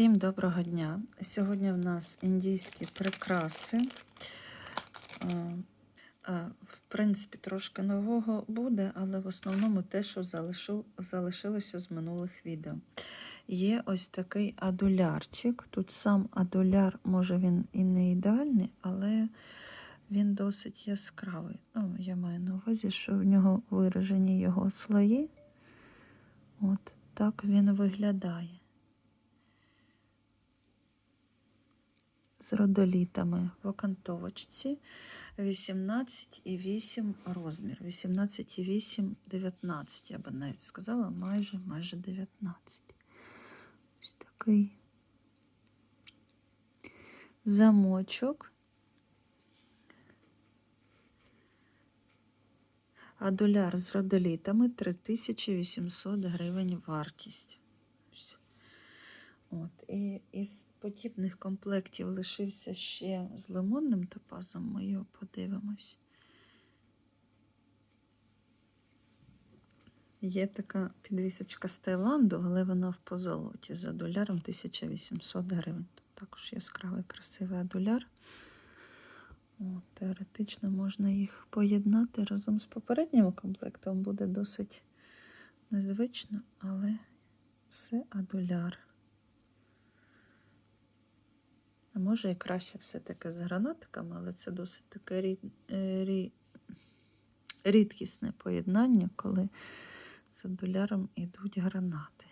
Всім доброго дня! Сьогодні в нас індійські прикраси. Е, е, В принципі, трошки нового буде, але в основному те, що залишилося з минулих відео. Є ось такий адулярчик. Тут сам адуляр, може він і не ідеальний, але він досить яскравий. Ну, я маю на увазі, що в нього виражені його слої. От так він виглядає. З родолітами в окантовочці 18,8 розмір. 18,8, 19, я би навіть сказала, майже майже 19. Ось такий замочок. А доляр з родолітами 3800 гривень вартість. От. І із подібних комплектів лишився ще з лимонним топазом. Ми його подивимось. Є така підвісочка з Таїланду, але вона в позолоті за доляром 1800 гривень. Тут також яскравий красивий адуляр. Теоретично можна їх поєднати разом з попереднім комплектом. Буде досить незвично, але все адуляр. А може і краще все-таки з гранатиками, але це досить таке рід, рід, рідкісне поєднання, коли з доляром йдуть гранати.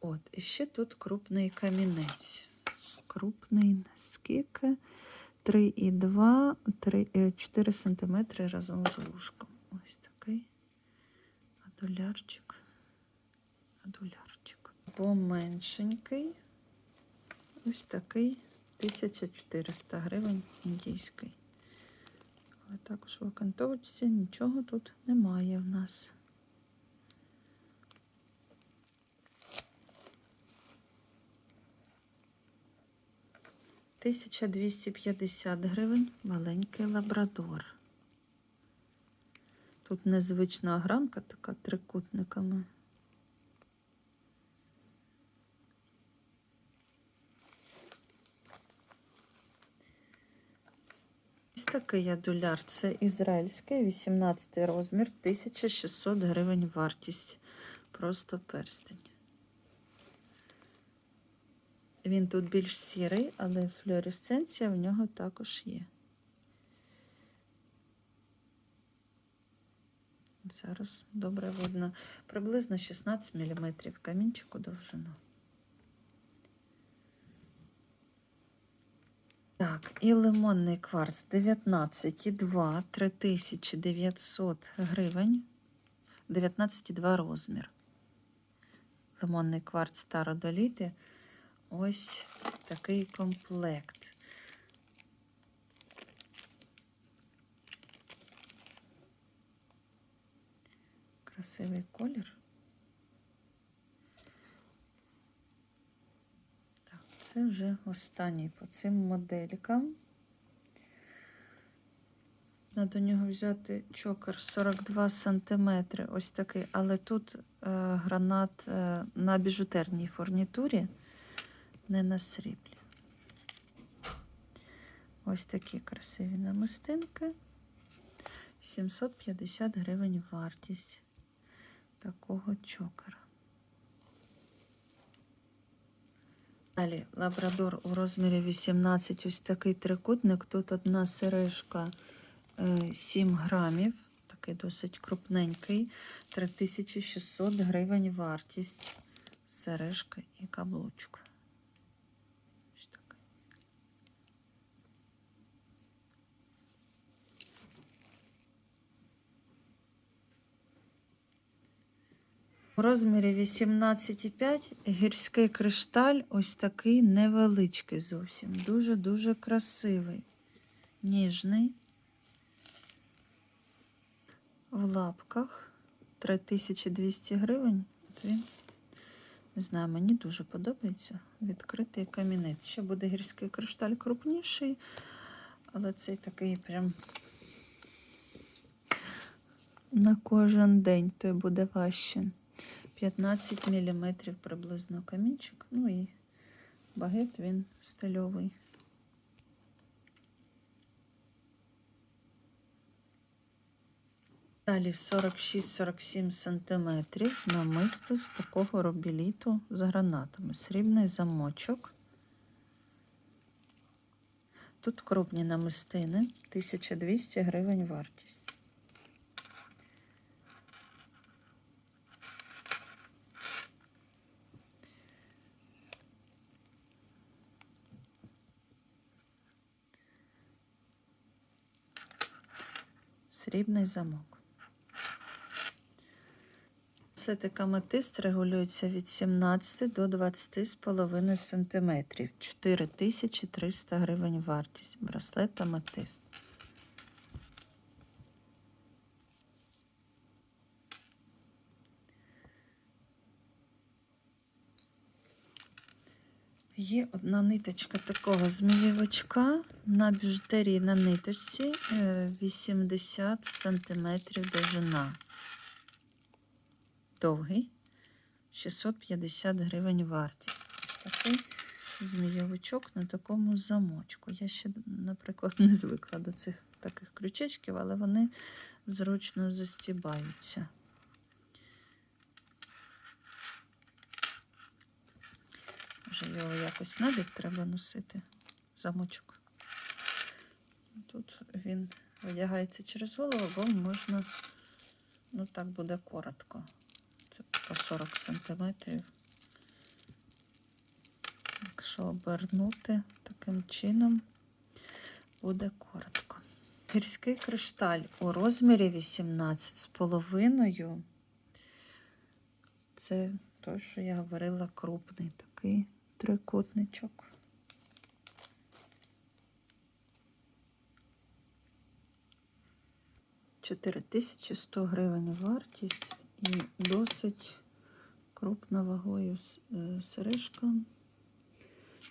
От, і ще тут крупний камінець. Крупний наскільки 3,2, 4 см разом з вушком. Ось такий адулярчик. Адулярчик. Поменшенький. Ось такий 1400 гривень індійський. Але також в окантовочці нічого тут немає в нас. Тисяча двісті п'ятдесят гривень маленький лабрадор. Тут незвична огранка така трикутниками. Такий адуляр. Це ізраїльський, 18 розмір, 1600 гривень вартість. Просто перстень. Він тут більш сірий, але флюоресценція в нього також є. Зараз добре видно. Приблизно 16 мм камінчику довжину. Так, і лимонний кварц 19,2, 3900 гривень, 19,2 розмір. Лимонний кварц стародоліти. Ось такий комплект. Красивий колір. Так, це вже останній по цим моделькам. Треба до нього взяти чокер 42 см, ось такий, але тут е, гранат е, на біжутерній фурнітурі, не на сріблі. Ось такі красиві намистинки. 750 гривень вартість такого чокера. Далі лабрадор у розмірі 18, ось такий трикутник. Тут одна сережка 7 грамів, такий досить крупненький, 3600 гривень вартість сережка і каблучка. У розмірі 18,5 гірський кришталь ось такий невеличкий зовсім. Дуже-дуже красивий, ніжний. В лапках 3200 гривень. Він, не знаю, мені дуже подобається. Відкритий камінець. Ще буде гірський кришталь крупніший, але цей такий прям на кожен день той буде важче. 15 мм приблизно камінчик. Ну і багет він стильовий. Далі 46-47 см намисто з такого робіліту з гранатами. Срібний замочок. Тут крупні намистини, 1200 гривень вартість. Срібний замок. Сетик аметист регулюється від 17 до 20,5 см. 4300 гривень вартість. Браслет аметист. Є одна ниточка такого змієвичка на біжутерії на ниточці е, 80 см довжина. Довгий, 650 гривень вартість. Такий змійовичок на такому замочку. Я ще, наприклад, не звикла до цих таких крючечків, але вони зручно застібаються. Якось набік треба носити, замочок. Тут він одягається через голову, бо можна, ну так буде коротко. Це по 40 сантиметрів. Якщо обернути таким чином, буде коротко. Гірський кришталь у розмірі 18 з половиною. Це той, що я говорила, крупний такий трикутничок. Чотири тисячі сто гривень вартість і досить крупна вагою сережка.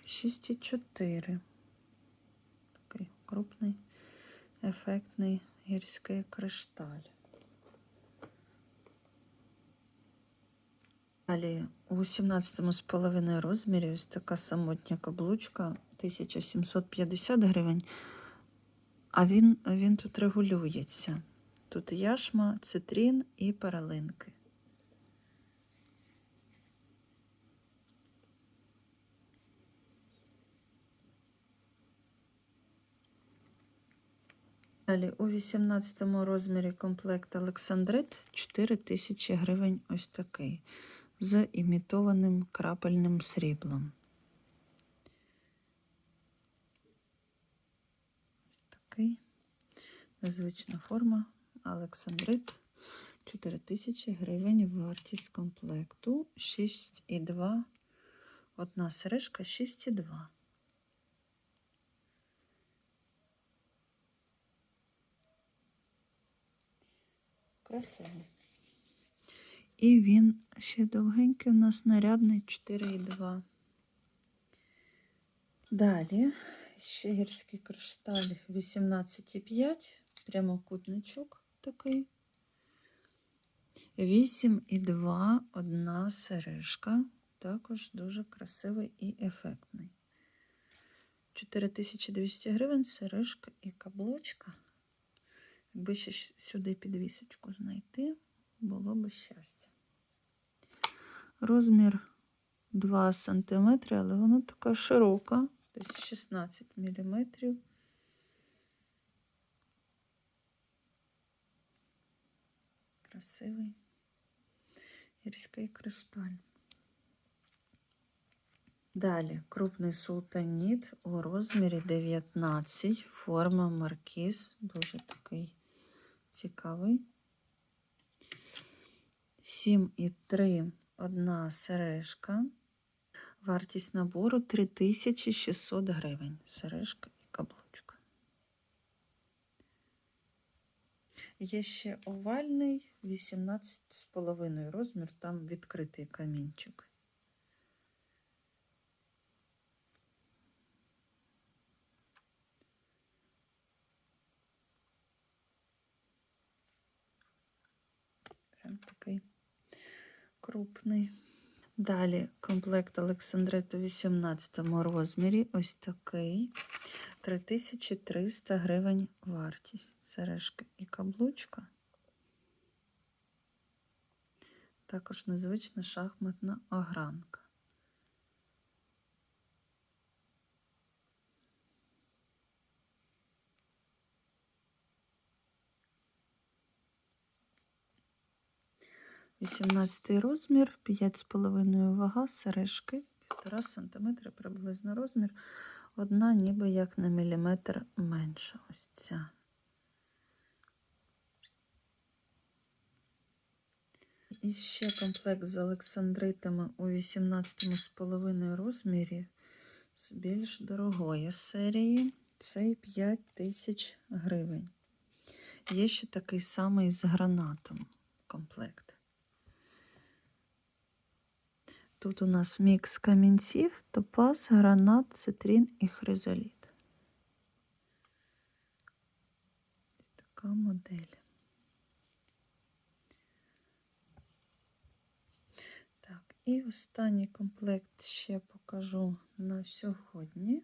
6,4. Такий крупний, ефектний гірський кришталь. Далі у 18,5 розмірі ось така самотня каблучка 1750 гривень, а він, він тут регулюється. Тут яшма, цитрін і паралинки. Далі у 18 розмірі комплект Олександрит 4000 гривень ось такий з імітованим крапельним сріблом. Ось такий незвична форма Олександрит 4000 гривень вартість комплекту 6,2. Одна сережка 6,2. Красивий. І він ще довгенький у нас нарядний 4,2. Далі ще гірський кришталь 18,5, прямокутничок такий. 8,2, одна сережка. Також дуже красивий і ефектний. 4200 гривень, сережка і каблучка. Якби ще сюди підвісочку знайти було би щастя. Розмір 2 см, але вона така широка, десь 16 мм. Красивий гірський кришталь. Далі крупний султаніт у розмірі 19, форма маркіз, дуже такий цікавий. 7,3 одна сережка. Вартість набору 3600 гривень. Сережка і каблучка. Є ще овальний 18,5 розмір, там відкритий камінчик. Прям такий крупний. Далі комплект Олександрит у 18 розмірі. Ось такий. 3300 гривень вартість. Сережка і каблучка. Також незвична шахматна огранка. Вісімнадцятий розмір, 5,5 вага, сережки, 1,5 см приблизно розмір. Одна ніби як на міліметр менша. Ось ця. І ще комплект з олександритами у 18,5 розмірі з більш дорогої серії. Цей 5 тисяч гривень. Є ще такий самий з гранатом комплект. Тут у нас мікс камінців, топаз, гранат, цитрин і хризоліт. Ось така модель. Так, і останній комплект ще покажу на сьогодні.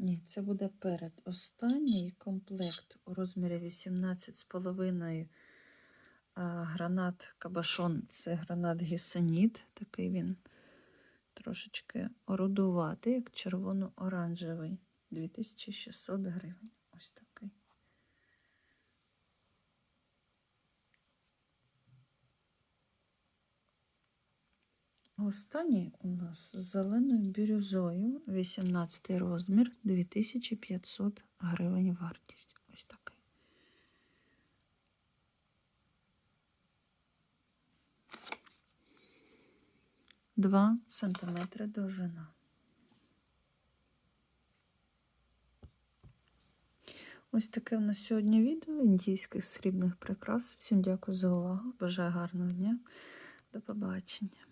Ні, це буде перед останній комплект у розмірі 18,5 гранат кабашон. Це гранат гісаніт. Такий він трошечки орудуватий, як червоно-оранжевий. 2600 гривень. Ось такий. Останній у нас з зеленою бірюзою, 18 розмір, 2500 гривень вартість. Ось такий. Два сантиметри довжина. Ось таке у нас сьогодні відео індійських срібних прикрас. Всім дякую за увагу. Бажаю гарного дня. До побачення.